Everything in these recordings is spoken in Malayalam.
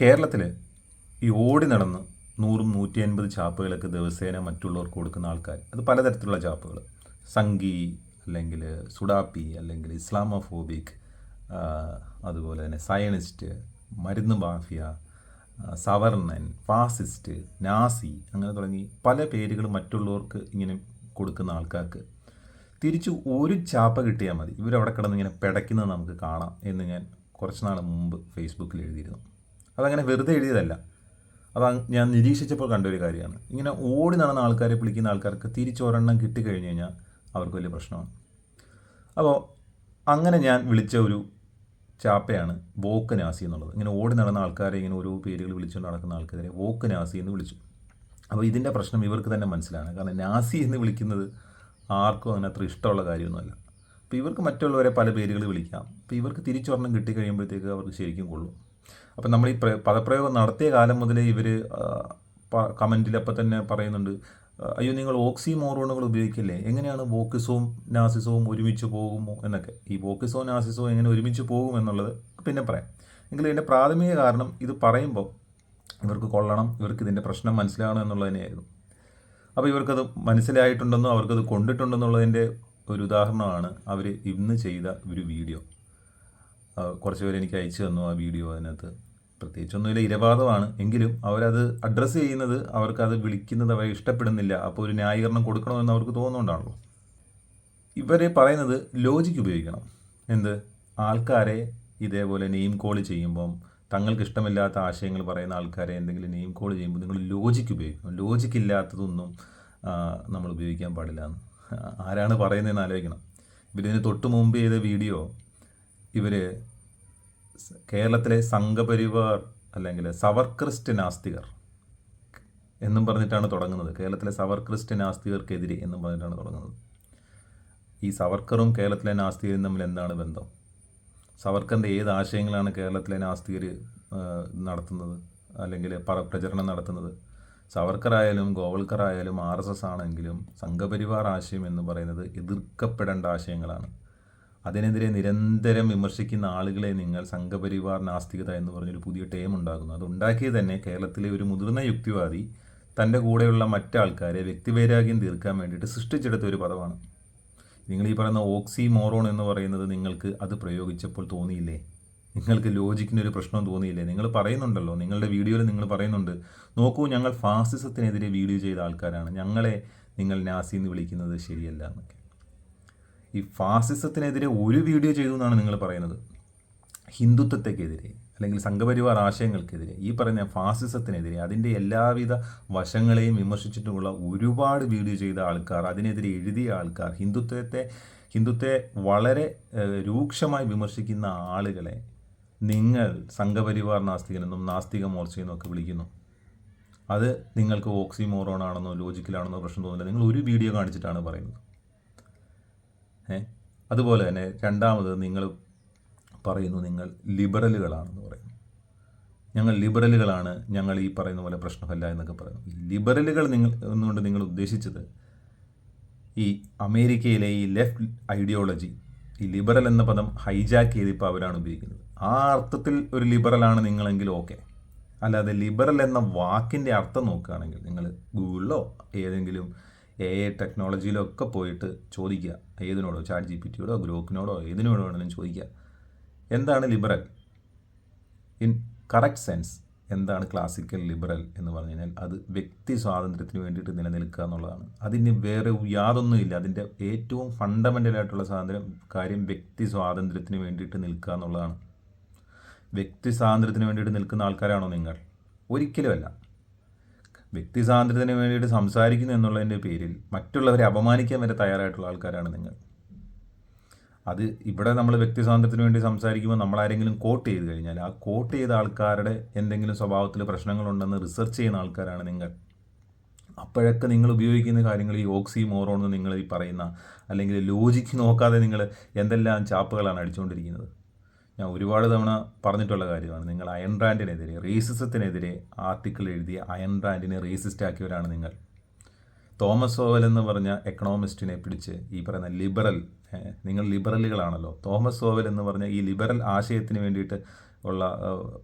കേരളത്തിൽ ഈ ഓടി നടന്ന് നൂറും നൂറ്റി അൻപത് ചാപ്പുകളൊക്കെ ദിവസേന മറ്റുള്ളവർക്ക് കൊടുക്കുന്ന ആൾക്കാർ അത് പലതരത്തിലുള്ള ചാപ്പുകൾ സംഗി അല്ലെങ്കിൽ സുഡാപ്പി അല്ലെങ്കിൽ ഇസ്ലാമോഫോബിക് അതുപോലെ തന്നെ സയനിസ്റ്റ് മരുന്ന് മാഫിയ സവർണൻ ഫാസിസ്റ്റ് നാസി അങ്ങനെ തുടങ്ങി പല പേരുകൾ മറ്റുള്ളവർക്ക് ഇങ്ങനെ കൊടുക്കുന്ന ആൾക്കാർക്ക് തിരിച്ചു ഒരു ചാപ്പ കിട്ടിയാൽ മതി. ഇവരവിടെ കിടന്ന് ഇങ്ങനെ പിടയ്ക്കുന്നത് നമുക്ക് കാണാം എന്ന് ഞാൻ കുറച്ച് നാൾ മുമ്പ് ഫേസ്ബുക്കിൽ എഴുതിയിരുന്നു. അതങ്ങനെ വെറുതെ എഴുതിയതല്ല. അത് ഞാൻ നിരീക്ഷിച്ചപ്പോൾ കണ്ടൊരു കാര്യമാണ്. ഇങ്ങനെ ഓടി നടന്ന ആൾക്കാരെ വിളിക്കുന്ന ആൾക്കാർക്ക് തിരിച്ചൊരെണ്ണം കിട്ടിക്കഴിഞ്ഞ് കഴിഞ്ഞാൽ അവർക്ക് വലിയ പ്രശ്നമാണ്. അപ്പോൾ അങ്ങനെ ഞാൻ വിളിച്ച ഒരു ചാപ്പയാണ് വോക്ക് നാസി എന്നുള്ളത്. ഇങ്ങനെ ഓടി നടന്ന ആൾക്കാരെ ഇങ്ങനെ ഓരോ പേരുകൾ വിളിച്ചുകൊണ്ട് നടക്കുന്ന ആൾക്കാരെ വോക്ക് നാസി എന്ന് വിളിച്ചു. അപ്പോൾ ഇതിന്റെ പ്രശ്നം ഇവർക്ക് തന്നെ മനസ്സിലാണ്. കാരണം നാസി എന്ന് വിളിക്കുന്നത് ആർക്കും അങ്ങനെ അത്ര ഇഷ്ടമുള്ള കാര്യമൊന്നുമല്ല. അപ്പോൾ ഇവർക്ക് മറ്റുള്ളവരെ പല പേരുകൾ വിളിക്കാം. അപ്പോൾ ഇവർക്ക് തിരിച്ചൊരെണ്ണം കിട്ടിക്കഴിയുമ്പോഴത്തേക്ക് അവർക്ക് ശരിക്കും കൊള്ളും. അപ്പോൾ നമ്മൾ ഈ പദപ്രയോഗം നടത്തിയ കാലം മുതലേ ഇവർ കമന്റിൽ അപ്പം തന്നെ പറയുന്നുണ്ട് അയ്യോ നിങ്ങൾ ഓക്സി മോറോണുകൾ ഉപയോഗിക്കില്ലേ? എങ്ങനെയാണ് വോക്കിസവും നാസിസവും ഒരുമിച്ച് പോകുമോ എന്നൊക്കെ. ഈ വോക്കിസവും നാസിസവും എങ്ങനെ ഒരുമിച്ച് പോകും എന്നുള്ളത് പിന്നെ പറയാം. എങ്കിലും ഇതിന്റെ പ്രാഥമിക കാരണം ഇത് പറയുമ്പോൾ ഇവർക്ക് കൊള്ളണം ഇവർക്ക് ഇതിന്റെ പ്രശ്നം മനസ്സിലാകണം എന്നുള്ളത് തന്നെയായിരുന്നു. അപ്പോൾ ഇവർക്കത് മനസ്സിലായിട്ടുണ്ടെന്നോ അവർക്കത് കൊണ്ടിട്ടുണ്ടെന്നുള്ളതിന്റെ ഒരു ഉദാഹരണമാണ് അവർ ഇന്ന് ചെയ്ത ഒരു വീഡിയോ. കുറച്ച് പേര് എനിക്ക് അയച്ചു തന്നു ആ വീഡിയോ അതിനകത്ത്. പ്രത്യേകിച്ചൊന്നുമില്ല ഇരവാദമാണ്. എങ്കിലും അവരത് അഡ്രസ്സ് ചെയ്യുന്നത് അവർക്കത് വിളിക്കുന്നത് അവരെ ഇഷ്ടപ്പെടുന്നില്ല. അപ്പോൾ ഒരു ന്യായീകരണം കൊടുക്കണമെന്ന് അവർക്ക് തോന്നുന്നുണ്ടാണല്ലോ. ഇവരെ പറയുന്നത് ലോജിക്ക് ഉപയോഗിക്കണം. എന്ത്? ആൾക്കാരെ ഇതേപോലെ നെയിം കോൾ ചെയ്യുമ്പം തങ്ങൾക്ക് ഇഷ്ടമില്ലാത്ത ആശയങ്ങൾ പറയുന്ന ആൾക്കാരെ എന്തെങ്കിലും നെയിം കോൾ ചെയ്യുമ്പോൾ നിങ്ങൾ ലോജിക്ക് ഉപയോഗിക്കണം. ലോജിക്ക് ഇല്ലാത്തതൊന്നും നമ്മൾ ഉപയോഗിക്കാൻ പാടില്ല എന്ന്. ആരാണ് പറയുന്നതെന്ന് ആലോചിക്കണം. ഇവരിതിന് തൊട്ട് മുമ്പ് ചെയ്ത വീഡിയോ ഇവർ കേരളത്തിലെ സംഘപരിവാർ അല്ലെങ്കിൽ സവർക്രിസ്റ്റ് നാസ്തികർ എന്നും പറഞ്ഞിട്ടാണ് തുടങ്ങുന്നത്. കേരളത്തിലെ സവർക്രിസ്റ്റ് നാസ്തികർക്കെതിരെ എന്നും പറഞ്ഞിട്ടാണ് തുടങ്ങുന്നത്. ഈ സവർക്കറും കേരളത്തിലെ നാസ്തികരും തമ്മിൽ എന്താണ് ബന്ധം? സവർക്കറിന്റെ ഏത് ആശയങ്ങളാണ് കേരളത്തിലെ നാസ്തികർ നടത്തുന്നത്? അല്ലെങ്കിൽ പ്രചരണം നടത്തുന്നത്? സവർക്കറായാലും ഗോവൽക്കറായാലും ആർ എസ് എസ് ആണെങ്കിലും സംഘപരിവാർ ആശയം എന്ന് പറയുന്നത് എതിർക്കപ്പെടേണ്ട ആശയങ്ങളാണ്. അതിനെതിരെ നിരന്തരം വിമർശിക്കുന്ന ആളുകളെ നിങ്ങൾ സംഘപരിവാർ നാസ്തികത എന്ന് പറഞ്ഞൊരു പുതിയ ടേം ഉണ്ടാകുന്നു അത് ഉണ്ടാക്കിയത് തന്നെ കേരളത്തിലെ ഒരു മുതിർന്ന യുക്തിവാദി തന്റെ കൂടെയുള്ള മറ്റാൾക്കാരെ വ്യക്തിവൈരാഗ്യം തീർക്കാൻ വേണ്ടിയിട്ട് സൃഷ്ടിച്ചെടുത്ത ഒരു പദമാണ്. നിങ്ങൾ ഈ പറയുന്ന ഓക്സി മോറോൺ എന്ന് പറയുന്നത് നിങ്ങൾക്ക് അത് പ്രയോഗിച്ചപ്പോൾ തോന്നിയില്ലേ? നിങ്ങൾക്ക് ലോജിക്കിനൊരു പ്രശ്നം തോന്നിയില്ലേ? നിങ്ങൾ പറയുന്നുണ്ടല്ലോ നിങ്ങളുടെ വീഡിയോയിൽ നിങ്ങൾ പറയുന്നുണ്ട് നോക്കൂ ഞങ്ങൾ ഫാസിസത്തിനെതിരെ വീഡിയോ ചെയ്ത ആൾക്കാരാണ്. ഞങ്ങളെ നിങ്ങൾ നാസി എന്ന് വിളിക്കുന്നത് ശരിയല്ല എന്നൊക്കെ. ഈ ഫാസിസത്തിനെതിരെ ഒരു വീഡിയോ ചെയ്തു എന്നാണ് നിങ്ങൾ പറയുന്നത്. ഹിന്ദുത്വത്തെക്കെതിരെ അല്ലെങ്കിൽ സംഘപരിവാർ ആശയങ്ങൾക്കെതിരെ ഈ പറഞ്ഞ ഫാസിസത്തിനെതിരെ അതിന്റെ എല്ലാവിധ വശങ്ങളെയും വിമർശിച്ചിട്ടുമുള്ള ഒരുപാട് വീഡിയോ ചെയ്ത ആൾക്കാർ അതിനെതിരെ എഴുതിയ ആൾക്കാർ ഹിന്ദുത്വത്തെ ഹിന്ദുത്വത്തെ വളരെ രൂക്ഷമായി വിമർശിക്കുന്ന ആളുകളെ നിങ്ങൾ സംഘപരിവാർ നാസ്തികനെന്നും നാസ്തിക മോർച്ചയെന്നും ഒക്കെ വിളിക്കുന്നു. അത് നിങ്ങൾക്ക് ഓക്സിമോറോൺ ആണെന്നോ ലോജിക്കലാണെന്നോ പ്രശ്നം തോന്നുന്നില്ല. നിങ്ങൾ ഒരു വീഡിയോ കാണിച്ചിട്ടാണ് പറയുന്നത്. അതുപോലെ തന്നെ രണ്ടാമത് നിങ്ങൾ പറയുന്നു നിങ്ങൾ ലിബറലുകളാണെന്ന് പറയുന്നു. ഞങ്ങൾ ലിബറലുകളാണ് ഞങ്ങൾ ഈ പറയുന്ന പോലെ പ്രശ്നമല്ല എന്നൊക്കെ പറയുന്നു. ലിബറലുകൾ നിങ്ങൾ എന്നുകൊണ്ട് നിങ്ങൾ ഉദ്ദേശിച്ചത് ഈ അമേരിക്കയിലെ ഈ ലെഫ്റ്റ് ഐഡിയോളജി ഈ ലിബറൽ എന്ന പദം ഹൈജാക്ക് ചെയ്ത് ഇപ്പോൾ അവരാണ് ഉപയോഗിക്കുന്നത്. ആ അർത്ഥത്തിൽ ഒരു ലിബറലാണ് നിങ്ങളെങ്കിൽ ഓക്കെ. അല്ലാതെ ലിബറൽ എന്ന വാക്കിന്റെ അർത്ഥം നോക്കുകയാണെങ്കിൽ നിങ്ങൾ ഗൂഗിളിലോ ഏതെങ്കിലും എ ഐ ടെക്നോളജിയിലോ ഒക്കെ പോയിട്ട് ചോദിക്കുക. ഏതിനോടോ? ചാറ്റ് ജി പി ടിയോടോ ഗ്രോക്കിനോടോ ഏതിനോടോ വേണമെങ്കിലും ചോദിക്കുക. എന്താണ് ലിബറൽ? ഇൻ കറക്റ്റ് സെൻസ് എന്താണ് ക്ലാസിക്കൽ ലിബറൽ എന്ന് പറഞ്ഞു കഴിഞ്ഞാൽ അത് വ്യക്തി സ്വാതന്ത്ര്യത്തിന് വേണ്ടിയിട്ട് നിലനിൽക്കുക എന്നുള്ളതാണ്. അതിന് വേറെ യാതൊന്നുമില്ല. അതിന്റെ ഏറ്റവും ഫണ്ടമെന്റലായിട്ടുള്ള സ്വാതന്ത്ര്യം കാര്യം വ്യക്തി സ്വാതന്ത്ര്യത്തിന് വേണ്ടിയിട്ട് നിൽക്കുക എന്നുള്ളതാണ്. വ്യക്തി സ്വാതന്ത്ര്യത്തിന് വേണ്ടിയിട്ട് നിൽക്കുന്ന ആൾക്കാരാണോ നിങ്ങൾ? ഒരിക്കലുമല്ല. വ്യക്തി സ്വാതന്ത്ര്യത്തിന് വേണ്ടിയിട്ട് സംസാരിക്കുന്നു എന്നുള്ളതിന്റെ പേരിൽ മറ്റുള്ളവരെ അപമാനിക്കാൻ വരെ തയ്യാറായിട്ടുള്ള ആൾക്കാരാണ് നിങ്ങൾ. അത് ഇവിടെ നമ്മൾ വ്യക്തി സ്വാതന്ത്ര്യത്തിന് വേണ്ടി സംസാരിക്കുമ്പോൾ നമ്മൾ ആരെങ്കിലും കോട്ട് ചെയ്ത് കഴിഞ്ഞാൽ ആ കോട്ട് ചെയ്ത ആൾക്കാരുടെ എന്തെങ്കിലും സ്വഭാവത്തിൽ പ്രശ്നങ്ങളുണ്ടെന്ന് റിസർച്ച് ചെയ്യുന്ന ആൾക്കാരാണ് നിങ്ങൾ. അപ്പോഴൊക്കെ നിങ്ങൾ ഉപയോഗിക്കുന്ന കാര്യങ്ങൾ ഈ ഓക്സി മോറോൺ എന്ന് നിങ്ങൾ ഈ പറയുന്ന അല്ലെങ്കിൽ ലോജിക്ക് നോക്കാതെ നിങ്ങൾ എന്തെല്ലാം ചാപ്പുകളാണ് അടിച്ചുകൊണ്ടിരിക്കുന്നത്. ഞാൻ ഒരുപാട് തവണ പറഞ്ഞിട്ടുള്ള കാര്യമാണ്. നിങ്ങൾ അയൺ ബ്രാൻഡിനെതിരെ റേസിസത്തിനെതിരെ ആർട്ടിക്കിൾ എഴുതിയ അയൺ ബ്രാൻഡിനെ റേസിസ്റ്റ് ആക്കിയവരാണ് നിങ്ങൾ. തോമസ് ഓവൽ എന്ന് പറഞ്ഞ എക്കണോമിസ്റ്റിനെ പിടിച്ച് ഈ പറയുന്ന ലിബറൽ നിങ്ങൾ ലിബറലുകളാണല്ലോ തോമസ് ഓവൽ എന്ന് പറഞ്ഞ ഈ ലിബറൽ ആശയത്തിന് വേണ്ടിയിട്ട് ഉള്ള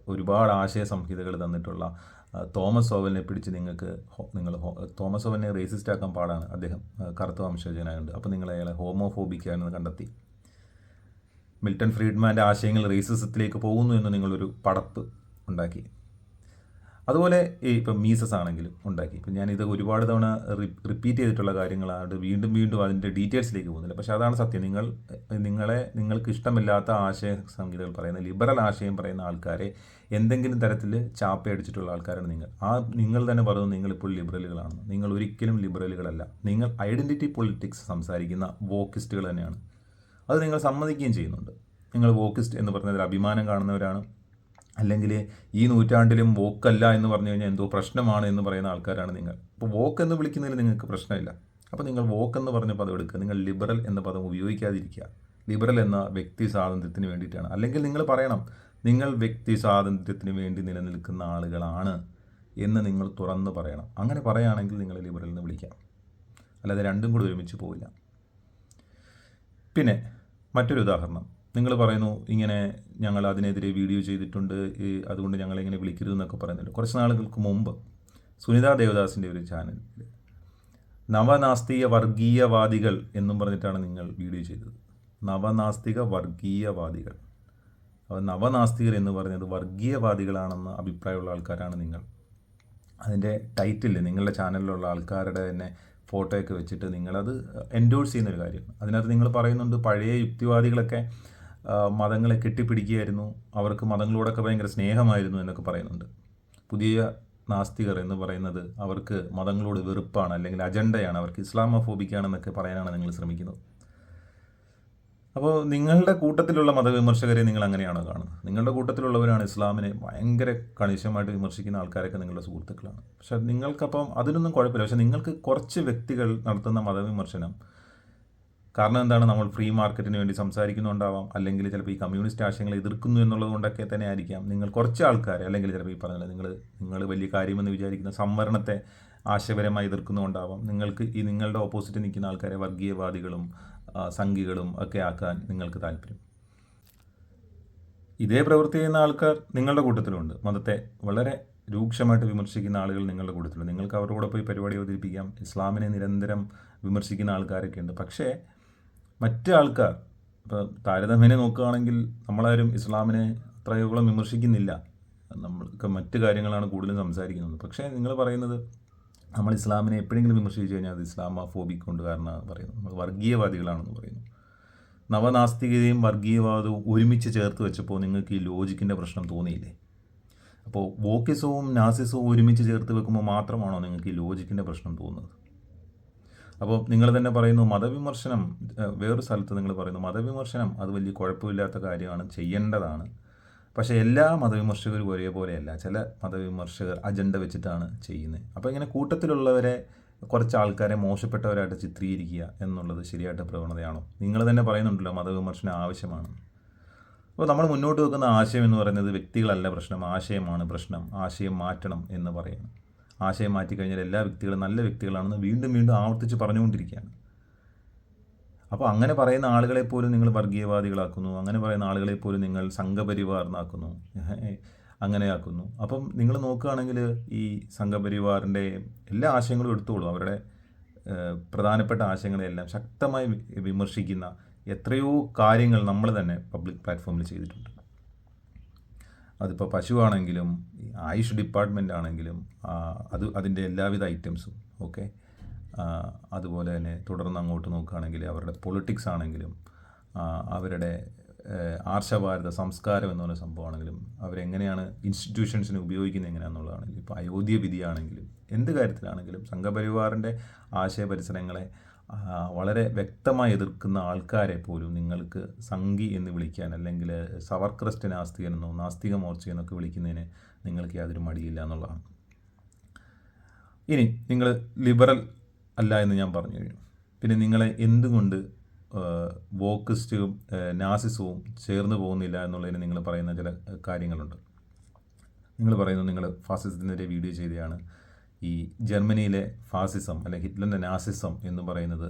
ഒരുപാട് ആശയ സംഹിതകൾ തന്നിട്ടുള്ള തോമസ് ഓവലിനെ പിടിച്ച് നിങ്ങൾക്ക് നിങ്ങൾ തോമസ് ഓവലിനെ റേസിസ്റ്റ് ആക്കാൻ പാടാണ് അദ്ദേഹം. കറുത്ത വംശജനായുണ്ട്. അപ്പോൾ നിങ്ങൾ അയാളെ ഹോമോഫോബിക്കാണെന്ന് കണ്ടെത്തി. മിൽട്ടൺ ഫ്രീഡ്മാന്റെ ആശയങ്ങൾ റേസിസത്തിലേക്ക് പോകുന്നു എന്ന് നിങ്ങളൊരു പടപ്പ് ഉണ്ടാക്കി. അതുപോലെ ഇപ്പം മീസസ് ആണെങ്കിലും ഉണ്ടാക്കി. ഇപ്പം ഞാനിത് ഒരുപാട് തവണ റിപ്പീറ്റ് ചെയ്തിട്ടുള്ള കാര്യങ്ങളാണ്. വീണ്ടും വീണ്ടും അതിന്റെ ഡീറ്റെയിൽസിലേക്ക് പോകുന്നില്ല. പക്ഷേ അതാണ് സത്യം. നിങ്ങൾ നിങ്ങളെ നിങ്ങൾക്ക് ഇഷ്ടമില്ലാത്ത ആശയ സംഹിതകൾ പറയുന്ന ലിബറൽ ആശയം പറയുന്ന ആൾക്കാരെ എന്തെങ്കിലും തരത്തിൽ ചാപ്പയടിച്ചിട്ടുള്ള ആൾക്കാരാണ് നിങ്ങൾ. ആ നിങ്ങൾ തന്നെ പറയുന്നത് നിങ്ങളിപ്പോൾ ലിബറലുകളാണ് നിങ്ങൾ ഒരിക്കലും ലിബറലുകളല്ല. നിങ്ങൾ ഐഡന്റിറ്റി പൊളിറ്റിക്സ് സംസാരിക്കുന്ന വോക്കിസ്റ്റുകൾ തന്നെയാണ്. അത് നിങ്ങൾ സമ്മതിക്കുകയും ചെയ്യുന്നുണ്ട്. നിങ്ങൾ വോക്കിസ്റ്റ് എന്ന് പറഞ്ഞതിൽ അഭിമാനം കാണുന്നവരാണ്. അല്ലെങ്കിൽ ഈ നൂറ്റാണ്ടിലും വോക്കല്ല എന്ന് പറഞ്ഞു കഴിഞ്ഞാൽ എന്തോ പ്രശ്നമാണ് എന്ന് പറയുന്ന ആൾക്കാരാണ് നിങ്ങൾ. അപ്പോൾ വോക്ക് എന്ന് വിളിക്കുന്നതിൽ നിങ്ങൾക്ക് പ്രശ്നമില്ല. അപ്പോൾ നിങ്ങൾ വോക്ക് എന്ന് പറഞ്ഞ പദം എടുക്കുക. നിങ്ങൾ ലിബറൽ എന്ന പദം ഉപയോഗിക്കാതിരിക്കുക. ലിബറൽ എന്ന വ്യക്തി സ്വാതന്ത്ര്യത്തിന് വേണ്ടിയിട്ടാണ്. അല്ലെങ്കിൽ നിങ്ങൾ പറയണം നിങ്ങൾ വ്യക്തി സ്വാതന്ത്ര്യത്തിന് വേണ്ടി നിലനിൽക്കുന്ന ആളുകളാണ് എന്ന് നിങ്ങൾ തുറന്ന് പറയണം. അങ്ങനെ പറയുകയാണെങ്കിൽ നിങ്ങൾ ലിബറൽ എന്ന് വിളിക്കാം. അല്ലാതെ രണ്ടും കൂടി ഒരുമിച്ച് പോവില്ല. പിന്നെ മറ്റൊരു ഉദാഹരണം. നിങ്ങൾ പറയുന്നു ഇങ്ങനെ ഞങ്ങൾ അതിനെതിരെ വീഡിയോ ചെയ്തിട്ടുണ്ട് അതുകൊണ്ട് ഞങ്ങൾ ഇങ്ങനെ വിളിക്കരുത് എന്നൊക്കെ പറയുന്നുണ്ട്. കുറച്ച് നാളുകൾക്ക് മുമ്പ് സുനിത ദേവദാസിന്റെ ഒരു ചാനലിൽ നവനാസ്തിക വർഗീയവാദികൾ എന്നും പറഞ്ഞിട്ടാണ് നിങ്ങൾ വീഡിയോ ചെയ്തത്. നവനാസ്തിക വർഗീയവാദികൾ അപ്പോൾ നവനാസ്തികർ എന്ന് പറഞ്ഞത് വർഗീയവാദികളാണെന്ന് അഭിപ്രായമുള്ള ആൾക്കാരാണ് നിങ്ങൾ. അതിന്റെ ടൈറ്റിൽ നിങ്ങളുടെ ചാനലിലുള്ള ആൾക്കാരുടെ തന്നെ ഫോട്ടോയൊക്കെ വെച്ചിട്ട് നിങ്ങളത് എൻഡോഴ്സ് ചെയ്യുന്നൊരു കാര്യമാണ് അതിനകത്ത് നിങ്ങൾ പറയുന്നുണ്ട് പഴയ യുക്തിവാദികളൊക്കെ മതങ്ങളെ കെട്ടിപ്പിടിക്കുകയായിരുന്നു. അവർക്ക് മതങ്ങളോടൊക്കെ ഭയങ്കര സ്നേഹമായിരുന്നു എന്നൊക്കെ പറയുന്നുണ്ട്. പുതിയ നാസ്തികർ എന്ന് പറയുന്നത് അവർക്ക് മതങ്ങളോട് വെറുപ്പാണ് അല്ലെങ്കിൽ അജണ്ടയാണ്. അവർക്ക് ഇസ്ലാമോഫോബിക്കാണെന്നൊക്കെ പറയാനാണ് നിങ്ങൾ ശ്രമിക്കുന്നത്. അപ്പോൾ നിങ്ങളുടെ കൂട്ടത്തിലുള്ള മതവിമർശകരെ നിങ്ങൾ അങ്ങനെയാണോ കാണുന്നത്? നിങ്ങളുടെ കൂട്ടത്തിലുള്ളവരാണ് ഇസ്ലാമിനെ ഭയങ്കര കണിശമായിട്ട് വിമർശിക്കുന്ന ആൾക്കാരൊക്കെ നിങ്ങളുടെ സുഹൃത്തുക്കളാണ്. പക്ഷെ നിങ്ങൾക്കപ്പം അതിനൊന്നും കുഴപ്പമില്ല. പക്ഷെ നിങ്ങൾക്ക് കുറച്ച് വ്യക്തികൾ നടത്തുന്ന മതവിമർശനം കാരണം എന്താണ്? നമ്മൾ ഫ്രീ മാർക്കറ്റിന് വേണ്ടി സംസാരിക്കുന്നുണ്ടാവാം അല്ലെങ്കിൽ ചിലപ്പോൾ ഈ കമ്മ്യൂണിസ്റ്റ് ആശയങ്ങളെ എതിർക്കുന്നു എന്നുള്ളത് കൊണ്ടൊക്കെ തന്നെ ആയിരിക്കാം. നിങ്ങൾ കുറച്ച് ആൾക്കാരെ അല്ലെങ്കിൽ ചിലപ്പോൾ ഈ പറഞ്ഞ നിങ്ങൾ നിങ്ങൾ വലിയ കാര്യമെന്ന് വിചാരിക്കുന്ന സംവരണത്തെ ആശയപരമായി എതിർക്കുന്നുണ്ടാവാം. നിങ്ങൾക്ക് ഈ നിങ്ങളുടെ ഓപ്പോസിറ്റ് നിൽക്കുന്ന ആൾക്കാരെ വർഗീയവാദികളും സംഘികളും ഒക്കെ ആക്കാൻ നിങ്ങൾക്ക് താല്പര്യം. ഇതേ പ്രവൃത്തി ചെയ്യുന്ന ആൾക്കാർ നിങ്ങളുടെ കൂട്ടത്തിലുണ്ട്. മതത്തെ വളരെ രൂക്ഷമായിട്ട് വിമർശിക്കുന്ന ആളുകൾ നിങ്ങളുടെ കൂട്ടത്തിലുണ്ട്. നിങ്ങൾക്ക് അവരുടെ കൂടെ പോയി പരിപാടി അവതരിപ്പിക്കാം. ഇസ്ലാമിനെ നിരന്തരം വിമർശിക്കുന്ന ആൾക്കാരൊക്കെ ഉണ്ട്. പക്ഷേ മറ്റ് ആൾക്കാർ ഇപ്പോൾ താരതമ്യനെ നോക്കുകയാണെങ്കിൽ നമ്മളാരും ഇസ്ലാമിനെ അത്രയോളം വിമർശിക്കുന്നില്ല. നമ്മൾക്ക് മറ്റ് കാര്യങ്ങളാണ് കൂടുതലും സംസാരിക്കുന്നത്. പക്ഷേ നിങ്ങൾ പറയുന്നത് നമ്മൾ ഇസ്ലാമിനെ എപ്പോഴെങ്കിലും വിമർശിച്ചു കഴിഞ്ഞാൽ അത് ഇസ്ലാമ ഫോബിക് കൊണ്ട് കാരണം പറയുന്നു. നമ്മൾ വർഗീയവാദികളാണെന്ന് പറയുന്നു. നവനാസ്തികതയും വർഗീയവാദവും ഒരുമിച്ച് ചേർത്ത് വെച്ചപ്പോൾ നിങ്ങൾക്ക് ഈ ലോജിക്കിന്റെ പ്രശ്നം തോന്നിയില്ലേ? അപ്പോൾ വോക്കിസവും നാസിസവും ഒരുമിച്ച് ചേർത്ത് വെക്കുമ്പോൾ മാത്രമാണോ നിങ്ങൾക്ക് ഈ ലോജിക്കിന്റെ പ്രശ്നം തോന്നുന്നത്? അപ്പോൾ നിങ്ങൾ തന്നെ പറയുന്നു മതവിമർശനം വേറൊരു സ്ഥലത്ത് നിങ്ങൾ പറയുന്നു മതവിമർശനം അത് വലിയ കുഴപ്പമില്ലാത്ത കാര്യമാണ് ചെയ്യേണ്ടതാണ്. പക്ഷേ എല്ലാ മതവിമർശകരും ഒരേപോലെയല്ല. ചില മതവിമർശകർ അജണ്ട വെച്ചിട്ടാണ് ചെയ്യുന്നത്. അപ്പോൾ ഇങ്ങനെ കൂട്ടത്തിലുള്ളവരെ കുറച്ച് ആൾക്കാരെ മോശപ്പെട്ടവരായിട്ട് ചിത്രീകരിക്കുക എന്നുള്ളത് ശരിയായിട്ട് പ്രവണതയാണോ? നിങ്ങൾ തന്നെ പറയുന്നുണ്ടല്ലോ മതവിമർശനം ആവശ്യമാണ്. അപ്പോൾ നമ്മൾ മുന്നോട്ട് വെക്കുന്ന ആശയം എന്ന് പറയുന്നത് വ്യക്തികളല്ല പ്രശ്നം. ആശയമാണ് പ്രശ്നം. ആശയം മാറ്റണം എന്ന് പറയുന്നു ആശയം മാറ്റിക്കഴിഞ്ഞാൽ എല്ലാ വ്യക്തികളും നല്ല വ്യക്തികളാണെന്ന് വീണ്ടും വീണ്ടും ആവർത്തിച്ച് പറഞ്ഞുകൊണ്ടിരിക്കുകയാണ്. അപ്പോൾ അങ്ങനെ പറയുന്ന ആളുകളെ പോലും നിങ്ങൾ വർഗീയവാദികളാക്കുന്നു. അങ്ങനെ പറയുന്ന ആളുകളെ പോലും നിങ്ങൾ സംഘപരിവാറിനാക്കുന്നു. അങ്ങനെയാക്കുന്നു. അപ്പം നിങ്ങൾ നോക്കുകയാണെങ്കിൽ ഈ സംഘപരിവാറിന്റെ എല്ലാ ആശയങ്ങളും എടുത്തോളൂ. അവരുടെ പ്രധാനപ്പെട്ട ആശയങ്ങളെല്ലാം ശക്തമായി വിമർശിക്കുന്ന എത്രയോ കാര്യങ്ങൾ നമ്മൾ തന്നെ പബ്ലിക് പ്ലാറ്റ്ഫോമിൽ ചെയ്തിട്ടുണ്ട്. അതിപ്പോൾ പശുവാണെങ്കിലും ആയുഷ് ഡിപ്പാർട്ട്മെന്റ് ആണെങ്കിലും അത് അതിന്റെ എല്ലാവിധ ഐറ്റംസും ഓക്കെ? അതുപോലെ തന്നെ തുടർന്ന് അങ്ങോട്ട് നോക്കുകയാണെങ്കിൽ അവരുടെ പൊളിറ്റിക്സ് ആണെങ്കിലും അവരുടെ ആർഷഭാരത സംസ്കാരം എന്ന് പറയുന്ന സംഭവമാണെങ്കിലും അവരെങ്ങനെയാണ് ഇൻസ്റ്റിറ്റ്യൂഷൻസിനെ ഉപയോഗിക്കുന്നത് എങ്ങനെയാണെന്നുള്ളതാണെങ്കിലും ഇപ്പോൾ അയോധ്യ വിധിയാണെങ്കിലും എന്ത് കാര്യത്തിലാണെങ്കിലും സംഘപരിവാറിന്റെ ആശയപരിസരങ്ങളെ പരിസരങ്ങളെ വളരെ വ്യക്തമായി എതിർക്കുന്ന ആൾക്കാരെ പോലും നിങ്ങൾക്ക് സംഘി എന്ന് വിളിക്കാൻ അല്ലെങ്കിൽ സവർക്രസ്റ്റ് നാസ്തികനെന്നോ നാസ്തിക മോർച്ചയെന്നൊക്കെ വിളിക്കുന്നതിന് നിങ്ങൾക്ക് യാതൊരു മടിയില്ല എന്നുള്ളതാണ്. ഇനി നിങ്ങൾ ലിബറൽ അല്ല എന്ന് ഞാൻ പറഞ്ഞു കഴിഞ്ഞു. പിന്നെ നിങ്ങളെ എന്തുകൊണ്ട് വോക്കിസ്റ്റും നാസിസവും ചേർന്ന് പോകുന്നില്ല എന്നുള്ളതിന് നിങ്ങൾ പറയുന്ന ചില കാര്യങ്ങളുണ്ട്. നിങ്ങൾ പറയുന്നു നിങ്ങൾ ഫാസിസത്തിനെതിരെ വീഡിയോ ചെയ്തതാണ് ഈ ജർമ്മനിയിലെ ഫാസിസം അല്ലെങ്കിൽ ഹിറ്റ്ലറിന്റെ നാസിസം എന്ന് പറയുന്നത്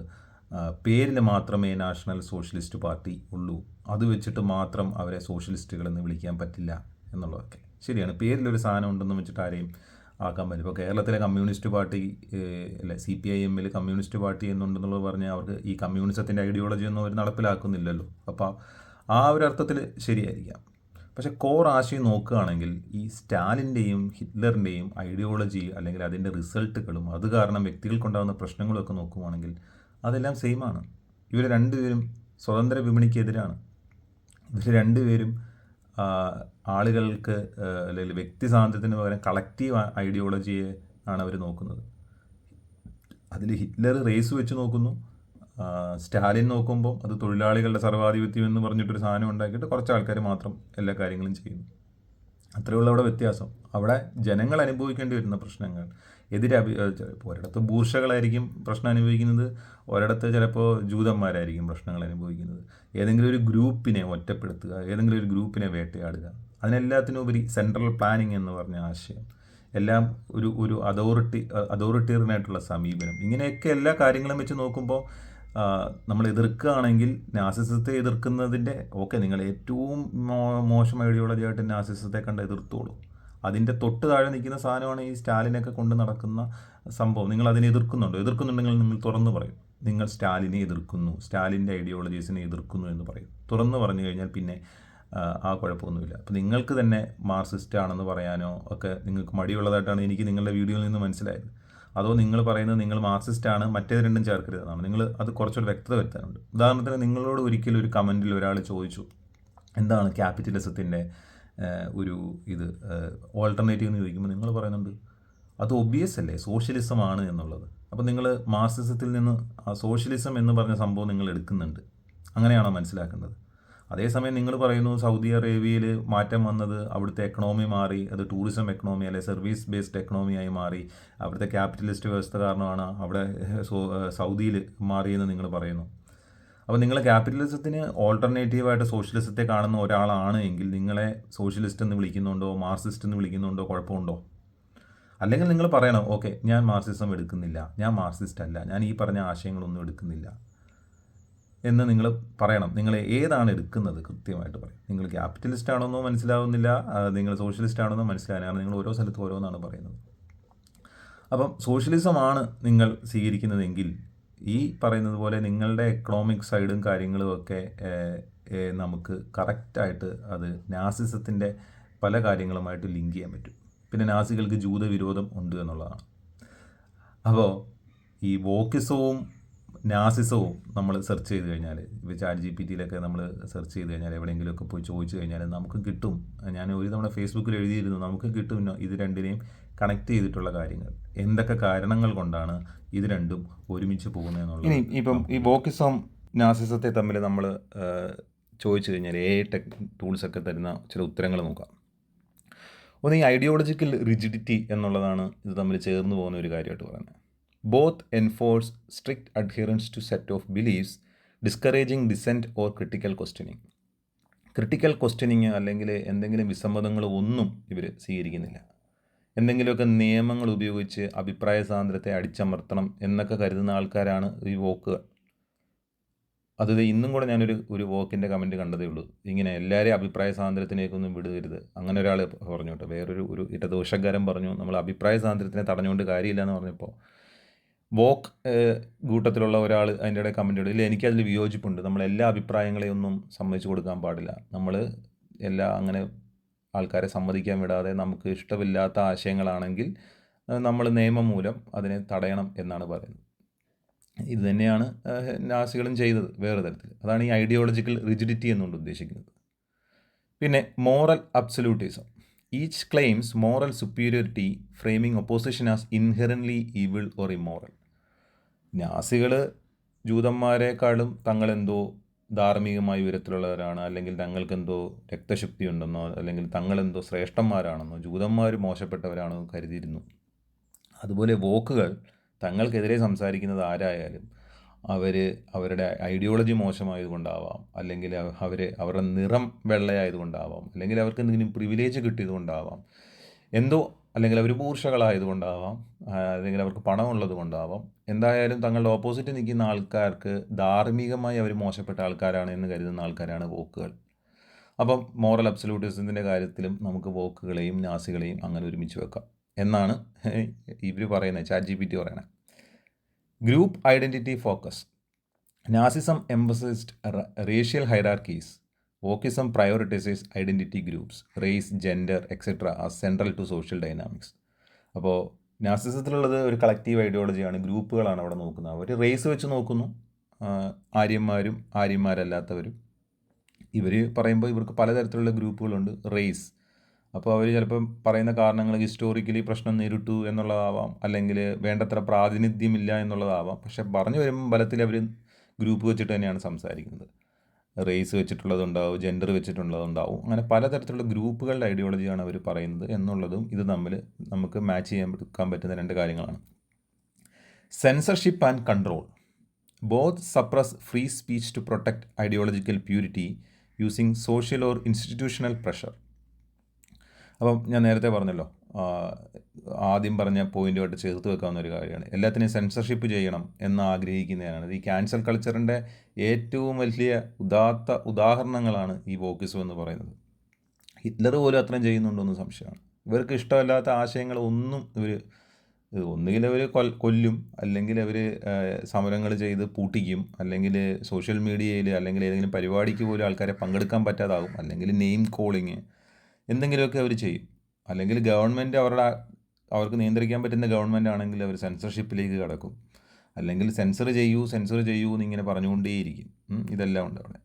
പേരിൽ മാത്രമേ നാഷണൽ സോഷ്യലിസ്റ്റ് പാർട്ടി ഉള്ളൂ. അത് വെച്ചിട്ട് മാത്രം അവരെ സോഷ്യലിസ്റ്റുകളെന്ന് വിളിക്കാൻ പറ്റില്ല എന്നുള്ളതൊക്കെ. ശരിയാണ്. പേരിലൊരു സാധനം ഉണ്ടെന്ന് വെച്ചിട്ട് ആരെയും ആക്കാൻ പറ്റും. ഇപ്പോൾ കേരളത്തിലെ കമ്മ്യൂണിസ്റ്റ് പാർട്ടി അല്ലെ സി പി ഐ എമ്മിൽ കമ്മ്യൂണിസ്റ്റ് പാർട്ടി എന്നുണ്ടെന്നുള്ളത് പറഞ്ഞാൽ അവർക്ക് ഈ കമ്മ്യൂണിസത്തിന്റെ ഐഡിയോളജി ഒന്നും അവർ നടപ്പിലാക്കുന്നില്ലല്ലോ. അപ്പോൾ ആ ഒരു അർത്ഥത്തിൽ ശരിയായിരിക്കാം. പക്ഷേ കോർ ആശയം നോക്കുകയാണെങ്കിൽ ഈ സ്റ്റാലിന്റെയും ഹിറ്റ്ലറിന്റെയും ഐഡിയോളജി അല്ലെങ്കിൽ അതിന്റെ റിസൾട്ടുകളും അത് കാരണം വ്യക്തികൾക്കുണ്ടാകുന്ന പ്രശ്നങ്ങളൊക്കെ നോക്കുകയാണെങ്കിൽ അതെല്ലാം സെയിമാണ് ഇവർ രണ്ടുപേരും സ്വതന്ത്ര വിപണിക്കെതിരാണ്. ഇവർ രണ്ടുപേരും ആ, ആളുകൾക്ക് അല്ലെങ്കിൽ വ്യക്തി സ്വാതന്ത്ര്യത്തിന് പകരം കളക്റ്റീവ് ഐഡിയോളജിയെ ആണ് അവർ നോക്കുന്നത്. അതിൽ ഹിറ്റ്ലർ റേസ് വെച്ച് നോക്കുന്നു. സ്റ്റാലിൻ നോക്കുമ്പോൾ അത് തൊഴിലാളികളുടെ സർവാധിപത്യം എന്ന് പറഞ്ഞിട്ടൊരു സാധനം ഉണ്ടാക്കിയിട്ട് കുറച്ച് ആൾക്കാർ മാത്രം എല്ലാ കാര്യങ്ങളും ചെയ്യുന്നു. അത്രയേ ഉള്ളൂ അവിടെ വ്യത്യാസം. അവിടെ ജനങ്ങൾ അനുഭവിക്കേണ്ടി വരുന്ന പ്രശ്നങ്ങൾ. എതിരഭി ഒരിടത്ത് ബൂർഷകളായിരിക്കും പ്രശ്നം അനുഭവിക്കുന്നത്. ഒരിടത്ത് ചിലപ്പോൾ ജൂതന്മാരായിരിക്കും പ്രശ്നങ്ങൾ അനുഭവിക്കുന്നത്. ഏതെങ്കിലും ഒരു ഗ്രൂപ്പിനെ ഒറ്റപ്പെടുത്തുക ഏതെങ്കിലും ഒരു ഗ്രൂപ്പിനെ വേട്ടയാടുക. അതിനെല്ലാത്തിനും ഉപരി സെൻട്രൽ പ്ലാനിങ് എന്ന് പറഞ്ഞ ആശയം. എല്ലാം ഒരു ഒരു അതോറിറ്റി അതോറിറ്റേറിയനായിട്ടുള്ള സമീപനം. ഇങ്ങനെയൊക്കെ എല്ലാ കാര്യങ്ങളും വെച്ച് നോക്കുമ്പോൾ നമ്മൾ എതിർക്കുകയാണെങ്കിൽ നാസിസത്തെ എതിർക്കുന്നതിന്റെ ഓക്കെ നിങ്ങൾ ഏറ്റവും മോ മോശം ഐഡിയോളജി ആയിട്ട് നാസിസത്തെ കണ്ട് എതിർത്തോളൂ. അതിന്റെ തൊട്ട് താഴെ നിൽക്കുന്ന സാധനമാണ് ഈ സ്റ്റാലിനൊക്കെ കൊണ്ട് നടക്കുന്ന സംഭവം. നിങ്ങൾ അതിനെ എതിർക്കുന്നുണ്ടോ? എതിർക്കുന്നുണ്ടെങ്കിൽ നിങ്ങൾ തുറന്നു പറയും. നിങ്ങൾ സ്റ്റാലിനെ എതിർക്കുന്നു സ്റ്റാലിന്റെ ഐഡിയോളജീസിനെ എതിർക്കുന്നു എന്ന് പറയും. തുറന്നു പറഞ്ഞു കഴിഞ്ഞാൽ പിന്നെ ആ, ആ കുഴപ്പമൊന്നുമില്ല. അപ്പോൾ നിങ്ങൾക്ക് തന്നെ മാർസിസ്റ്റ് ആണെന്ന് പറയാനോ ഒക്കെ നിങ്ങൾക്ക് മടിയുള്ളതായിട്ടാണ് എനിക്ക് നിങ്ങളുടെ വീഡിയോയിൽ നിന്ന് മനസ്സിലായത്. അതോ നിങ്ങൾ പറയുന്നത് നിങ്ങൾ മാർക്സിസ്റ്റ് ആണ് മറ്റേത് രണ്ടും ചേർക്കരുതെന്നാണ് നിങ്ങൾ അത് കുറച്ചുകൂടി വ്യക്തത വരുത്താനുണ്ട്. ഉദാഹരണത്തിന് നിങ്ങളോട് ഒരിക്കലും ഒരു കമന്റിൽ ഒരാൾ ചോദിച്ചു എന്താണ് ക്യാപിറ്റലിസത്തിന്റെ ഒരു ഇത് ഓൾട്ടർനേറ്റീവ് എന്ന് ചോദിക്കുമ്പോൾ നിങ്ങൾ പറയുന്നുണ്ട് അത് ഒബിയസ് അല്ലേ? സോഷ്യലിസം ആണ് എന്നുള്ളത്. അപ്പോൾ നിങ്ങൾ മാർസിസത്തിൽ നിന്ന് ആ സോഷ്യലിസം എന്ന് പറഞ്ഞ സംഭവം നിങ്ങൾ എടുക്കുന്നുണ്ട്. അങ്ങനെയാണോ മനസ്സിലാക്കേണ്ടത് അതേസമയം നിങ്ങൾ പറയുന്നു സൗദി അറേബ്യയിൽ മാറ്റം വന്നത് അവിടുത്തെ എക്കണോമി മാറി അത് ടൂറിസം എക്കണോമി അല്ലെ സർവീസ് ബേസ്ഡ് എക്കണോമിയായി മാറി. അവിടുത്തെ ക്യാപിറ്റലിസ്റ്റ് വ്യവസ്ഥ കാരണമാണ് അവിടെ സൗദിയിൽ മാറിയെന്ന് നിങ്ങൾ പറയുന്നു. അപ്പോൾ നിങ്ങൾ ക്യാപിറ്റലിസത്തിന് ഓൾട്ടർനേറ്റീവായിട്ട് സോഷ്യലിസത്തെ കാണുന്ന ഒരാളാണ് എങ്കിൽ നിങ്ങളെ സോഷ്യലിസ്റ്റ് എന്ന് വിളിക്കുന്നുണ്ടോ മാർസിസ്റ്റ് എന്ന് വിളിക്കുന്നുണ്ടോ കുഴപ്പമുണ്ടോ? അല്ലെങ്കിൽ നിങ്ങൾ പറയണം ഓക്കെ ഞാൻ മാർസിസം എടുക്കുന്നില്ല ഞാൻ മാർസിസ്റ്റ് അല്ല ഞാൻ ഈ പറഞ്ഞ ആശയങ്ങളൊന്നും എടുക്കുന്നില്ല. എന്ന് നിങ്ങൾ പറയണം. നിങ്ങൾ ഏതാണ് എടുക്കുന്നത് കൃത്യമായിട്ട് പറയും. നിങ്ങൾ ക്യാപിറ്റലിസ്റ്റ് ആണെന്നോ മനസ്സിലാവുന്നില്ല. നിങ്ങൾ സോഷ്യലിസ്റ്റ് ആണെന്നോ മനസ്സിലാകാനാണ് നിങ്ങൾ ഓരോ സ്ഥലത്തും ഓരോന്നാണ് പറയുന്നത്. അപ്പം സോഷ്യലിസമാണ് നിങ്ങൾ സ്വീകരിക്കുന്നതെങ്കിൽ ഈ പറയുന്നത് പോലെ നിങ്ങളുടെ എക്കണോമിക് സൈഡും കാര്യങ്ങളും ഒക്കെ നമുക്ക് കറക്റ്റായിട്ട് അത് നാസിസത്തിന്റെ പല കാര്യങ്ങളുമായിട്ട് ലിങ്ക് ചെയ്യാൻ പറ്റും. പിന്നെ നാസികൾക്ക് ജൂതവിരോധം ഉണ്ട് എന്നുള്ളതാണ്. അപ്പോൾ ഈ വോക്കിസവും നാസിസവും നമ്മൾ സെർച്ച് ചെയ്ത് കഴിഞ്ഞാൽ ഇപ്പോൾ ചാറ്റ് ജി പി ടിയിലൊക്കെ നമ്മൾ സെർച്ച് ചെയ്ത് കഴിഞ്ഞാൽ എവിടെയെങ്കിലുമൊക്കെ പോയി ചോദിച്ചു കഴിഞ്ഞാൽ നമുക്ക് കിട്ടും. ഞാൻ ഒരു തവണ ഫേസ്ബുക്കിൽ എഴുതിയിരുന്നു നമുക്ക് കിട്ടും ഇത് രണ്ടിനെയും കണക്ട് ചെയ്തിട്ടുള്ള കാര്യങ്ങൾ. എന്തൊക്കെ കാരണങ്ങൾ കൊണ്ടാണ് ഇത് രണ്ടും ഒരുമിച്ച് പോകുന്നതെന്നുള്ളത് ഇനി ഇപ്പം ഈ ബോക്കിസം നാസിസത്തെ തമ്മിൽ നമ്മൾ ചോദിച്ചു കഴിഞ്ഞാൽ ഏ ടെക് ടൂൾസൊക്കെ തരുന്ന ചില ഉത്തരങ്ങൾ നോക്കാം. ഒന്ന് ഈ ഐഡിയോളജിക്കൽ റിജിഡിറ്റി എന്നുള്ളതാണ് ഇത് തമ്മിൽ ചേർന്ന് പോകുന്ന ഒരു കാര്യമായിട്ട് പറയുന്നത്. Both enforce strict adherence to set of beliefs, discouraging dissent or critical questioning. Critical questioning അല്ലെങ്കിൽ എന്തെങ്കിലും വിസമ്മതങ്ങൾ ഒന്നും ഇവർ സ്വീകരിക്കുന്നില്ല. എന്തെങ്കിലുമൊക്കെ നിയമങ്ങൾ ഉപയോഗിച്ച് അഭിപ്രായ സ്വാതന്ത്ര്യത്തെ അടിച്ചമർത്തണം എന്നൊക്കെ കരുതുന്ന ആൾക്കാരാണ് ഈ വോക്കുകൾ. അത് ഇന്നും കൂടെ ഞാനൊരു ഒരു വോക്കിന്റെ കമന്റ് കണ്ടതേ ഉള്ളൂ. ഇങ്ങനെ എല്ലാവരെയും അഭിപ്രായ സ്വാതന്ത്ര്യത്തിനേക്കൊന്നും വിടരുത് അങ്ങനെ ഒരാൾ പറഞ്ഞു കേട്ടോ വേറൊരു ഒരു ഇടദോഷക്കാരൻ പറഞ്ഞു നമ്മൾ അഭിപ്രായ സ്വാതന്ത്ര്യത്തിനെ തടഞ്ഞുകൊണ്ട് കാര്യമില്ല എന്ന് പറഞ്ഞപ്പോൾ വോക്ക് കൂട്ടത്തിലുള്ള ഒരാൾ അതിന്റെ ഇടയിൽ കമന്റ് ഇടും. ഇല്ല എനിക്കതിൽ വിയോജിപ്പുണ്ട്. നമ്മൾ എല്ലാ അഭിപ്രായങ്ങളെയും ഒന്നും സമ്മതിച്ചു കൊടുക്കാൻ പാടില്ല. നമ്മൾ എല്ലാ അങ്ങനെ ആൾക്കാരെ സമ്മതിക്കാൻ വിടാതെ നമുക്ക് ഇഷ്ടമില്ലാത്ത ആശയങ്ങളാണെങ്കിൽ നമ്മൾ നിയമം മൂലം അതിനെ തടയണം എന്നാണ് പറയുന്നത്. ഇത് തന്നെയാണ് നാസികളും ചെയ്തത് വേറെ തരത്തിൽ. അതാണ് ഈ ഐഡിയോളജിക്കൽ റിജിഡിറ്റി എന്നുകൊണ്ട് ഉദ്ദേശിക്കുന്നത്. പിന്നെ moral absolutism each claims moral superiority framing opposition as inherently evil or immoral നാസികൾ ജൂതന്മാരെക്കാളും തങ്ങളെന്തോ ധാർമ്മികമായ ഉയരത്തിലുള്ളവരാണ് അല്ലെങ്കിൽ തങ്ങൾക്കെന്തോ രക്തശക്തി ഉണ്ടെന്നോ അല്ലെങ്കിൽ തങ്ങളെന്തോ ശ്രേഷ്ഠന്മാരാണെന്നോ ജൂതന്മാർ മോശപ്പെട്ടവരാണെന്നോ കരുതിയിരുന്നു. അതുപോലെ വോക്കുകൾ തങ്ങൾക്കെതിരെ സംസാരിക്കുന്നത് ആരായാലും അവർ അവരുടെ ഐഡിയോളജി മോശമായതുകൊണ്ടാവാം. അല്ലെങ്കിൽ അവർ അവരുടെ നിറം വെള്ളയായതുകൊണ്ടാവാം. അല്ലെങ്കിൽ അവർക്ക് എന്തെങ്കിലും പ്രിവിലേജ് കിട്ടിയതുകൊണ്ടാവാം. എന്തോ അല്ലെങ്കിൽ അവർ പൂർഷകളായതുകൊണ്ടാവാം അല്ലെങ്കിൽ അവർക്ക് പണമുള്ളത് കൊണ്ടാവാം എന്തായാലും തങ്ങളുടെ ഓപ്പോസിറ്റ് നിൽക്കുന്ന ആൾക്കാർക്ക് ധാർമ്മികമായി അവർ മോശപ്പെട്ട ആൾക്കാരാണ് എന്ന് കരുതുന്ന ആൾക്കാരാണ് വോക്കുകൾ. അപ്പം മോറൽ അബ്സല്യൂട്ടിസത്തിന്റെ കാര്യത്തിലും നമുക്ക് വോക്കുകളെയും നാസികളെയും അങ്ങനെ ഒരുമിച്ച് വെക്കാം. എന്നാണ് ഇവർ പറയുന്നത്. ചാറ്റ് ജി പി ടി പറയണത് group identity focus Nazism emphasised racial hierarchies wokeism prioritises identity groups race gender et cetera a central to social dynamics അപ്പോൾ നാസിസത്തിലുള്ളത് ഒരു കളക്റ്റീവ് ഐഡിയോളജിയാണ് ഗ്രൂപ്പുകളാണ് അവിടെ നോക്കുന്നത്. അവർ റേസ് വെച്ച് നോക്കുന്നു ആര്യന്മാരും ആര്യന്മാരല്ലാത്തവരും. ഇവർ പറയുമ്പോൾ ഇവർക്ക് പലതരത്തിലുള്ള ഗ്രൂപ്പുകളുണ്ട്. റേസ് അപ്പോൾ അവർ ചിലപ്പം പറയുന്ന കാരണങ്ങൾ ഹിസ്റ്റോറിക്കലി പ്രശ്നം നേരിട്ടു എന്നുള്ളതാവാം. അല്ലെങ്കിൽ വേണ്ടത്ര പ്രാതിനിധ്യമില്ല എന്നുള്ളതാവാം. പക്ഷെ പറഞ്ഞു വരുമ്പോൾ ബലത്തിൽ അവർ ഗ്രൂപ്പ് വെച്ചിട്ട് തന്നെയാണ് സംസാരിക്കുന്നത്. റേസ് വെച്ചിട്ടുള്ളതുണ്ടാവും ജെൻഡർ വെച്ചിട്ടുള്ളതുണ്ടാവും. അങ്ങനെ പലതരത്തിലുള്ള ഗ്രൂപ്പുകളുടെ ഐഡിയോളജിയാണ് അവർ പറയുന്നത് എന്നുള്ളതും ഇത് തമ്മിൽ നമുക്ക് മാച്ച് ചെയ്യാൻ എടുക്കാൻ പറ്റുന്ന രണ്ട് കാര്യങ്ങളാണ്. Censorship and control both suppress free speech to protect ideological purity using social or institutional pressure അപ്പം ഞാൻ നേരത്തെ പറഞ്ഞല്ലോ ആദ്യം പറഞ്ഞ പോയിന്റുമായിട്ട് ചേർത്ത് വെക്കാവുന്ന ഒരു കാര്യമാണ്. എല്ലാത്തിനെയും സെൻസർഷിപ്പ് ചെയ്യണം എന്ന് ആഗ്രഹിക്കുന്നതിനാണ് ഈ ക്യാൻസൽ കൾച്ചറിന്റെ ഏറ്റവും വലിയ ഉദാത്ത ഉദാഹരണങ്ങളാണ് ഈ വോക്കിസം എന്ന് പറയുന്നത്. ഹിറ്റ്ലർ പോലും അത്രയും ചെയ്യുന്നുണ്ടോ എന്ന് സംശയമാണ്. ഇവർക്ക് ഇഷ്ടമല്ലാത്ത ആശയങ്ങൾ ഒന്നും ഇവർ ഒന്നുകിൽ അവർ കൊല്ലും അല്ലെങ്കിൽ അവർ സമരങ്ങൾ ചെയ്ത് പൂട്ടിക്കും അല്ലെങ്കിൽ സോഷ്യൽ മീഡിയയിൽ അല്ലെങ്കിൽ ഏതെങ്കിലും പരിപാടിക്ക് പോലും ആൾക്കാരെ പങ്കെടുക്കാൻ പറ്റാതാവും അല്ലെങ്കിൽ നെയിം കോളിങ് എന്തെങ്കിലുമൊക്കെ അവർ ചെയ്യും. അല്ലെങ്കിൽ ഗവൺമെന്റ് അവരുടെ അവർക്ക് നിയന്ത്രിക്കാൻ പറ്റുന്ന ഗവൺമെന്റ് ആണെങ്കിൽ അവർ സെൻസർഷിപ്പിലേക്ക് കടക്കും. അല്ലെങ്കിൽ സെൻസർ ചെയ്യൂ സെൻസർ ചെയ്യൂ എന്നിങ്ങനെ പറഞ്ഞുകൊണ്ടേയിരിക്കും. ഇതെല്ലാം ഉണ്ട് അവിടെ.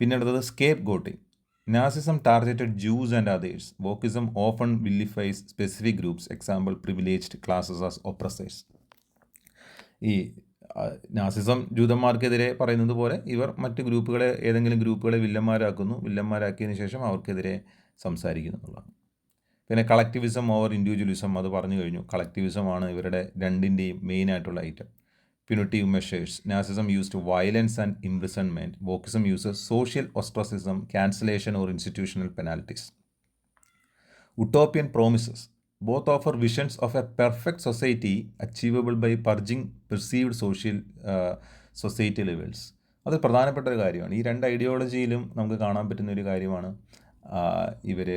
പിന്നെ അടുത്തത് scapegoating Nazism targeted Jews and others wokeism often vilifies specific groups example privileged classes as oppressors ഈ നാസിസം ജൂതന്മാർക്കെതിരെ പറയുന്നത് പോലെ ഇവർ മറ്റ് ഗ്രൂപ്പുകളെ ഏതെങ്കിലും ഗ്രൂപ്പുകളെ വില്ലന്മാരാക്കുന്നു. വില്ലന്മാരാക്കിയതിന് ശേഷം അവർക്കെതിരെ സംസാരിക്കുന്നു എന്നുള്ളതാണ്. പിന്നെ കളക്ടിവിസം ഓവർ ഇൻഡിവിജ്വലിസം അത് പറഞ്ഞു കഴിഞ്ഞു. കളക്ടിവിസമാണ് ഇവരുടെ രണ്ടിന്റെയും മെയിൻ ആയിട്ടുള്ള item punitive measures Nazism used violence and imprisonment wokeism uses social ostracism cancellation or institutional penalties utopian promises both offer visions of a perfect society achievable by purging perceived social society levels അത് പ്രധാനപ്പെട്ട ഒരു കാര്യമാണ്. ഈ രണ്ട് ഐഡിയോളജിയിലും നമുക്ക് കാണാൻ പറ്റുന്ന ഒരു കാര്യമാണ് ഇവർ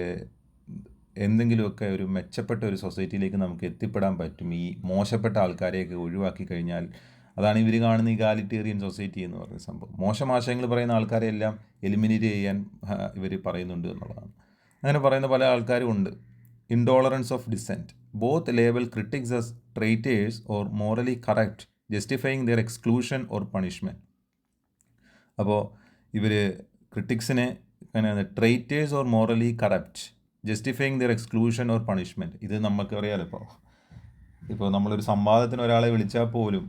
എന്തെങ്കിലുമൊക്കെ ഒരു മെച്ചപ്പെട്ട ഒരു സൊസൈറ്റിയിലേക്ക് നമുക്ക് എത്തിപ്പെടാൻ പറ്റും. ഈ മോശപ്പെട്ട ആൾക്കാരെയൊക്കെ ഒഴിവാക്കി കഴിഞ്ഞാൽ അതാണ് ഇവർ കാണുന്ന ഇഗാലിറ്റേറിയൻ സൊസൈറ്റി എന്ന് പറയുന്ന സംഭവം. മോശം ആശയങ്ങൾ പറയുന്ന ആൾക്കാരെ എല്ലാം എലിമിനേറ്റ് ചെയ്യാൻ ഇവർ പറയുന്നുണ്ട് എന്നുള്ളതാണ്. അങ്ങനെ പറയുന്ന പല ആൾക്കാരും ഉണ്ട്. Intolerance of dissent both label critics as traitors or morally correct justifying their exclusion or punishment അപ്പോൾ ഇവർ ക്രിട്ടിക്സിനെ traitors or morally corrupt justifying their exclusion or punishment ഇത് നമുക്ക് അറിയാലോ ഇപ്പോൾ ഇപ്പോൾ നമ്മളൊരു സംവാദത്തിന് ഒരാളെ വിളിച്ചാൽ പോലും